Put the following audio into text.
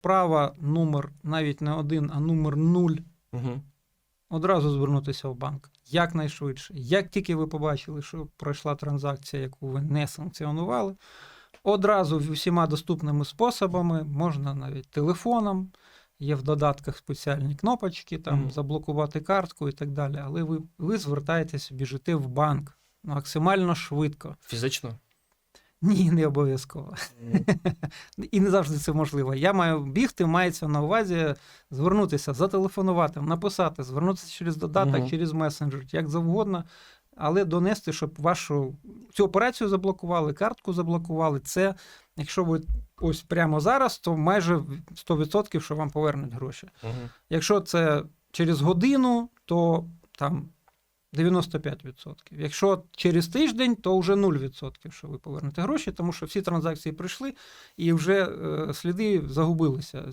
Права номер навіть не один, а номер нуль. Угу. Одразу звернутися в банк якнайшвидше. Як тільки ви побачили, що пройшла транзакція, яку ви не санкціонували, одразу всіма доступними способами, можна навіть телефоном, є в додатках спеціальні кнопочки, там Мгм. заблокувати картку і так далі. Але ви, ви звертаєтесь, біжите в банк максимально швидко. Фізично. Ні, не обов'язково. І не завжди це можливо. Я маю бігти, мається на увазі звернутися, зателефонувати, написати, звернутися через додаток, через месенджер, як завгодно, але донести, щоб вашу цю операцію заблокували, картку заблокували. Це, якщо ви ось прямо зараз, то майже 100%, що вам повернуть гроші. Якщо це через годину, то там 95%. Якщо через тиждень, то вже 0%, що ви повернете гроші, тому що всі транзакції прийшли і вже е, сліди загубилися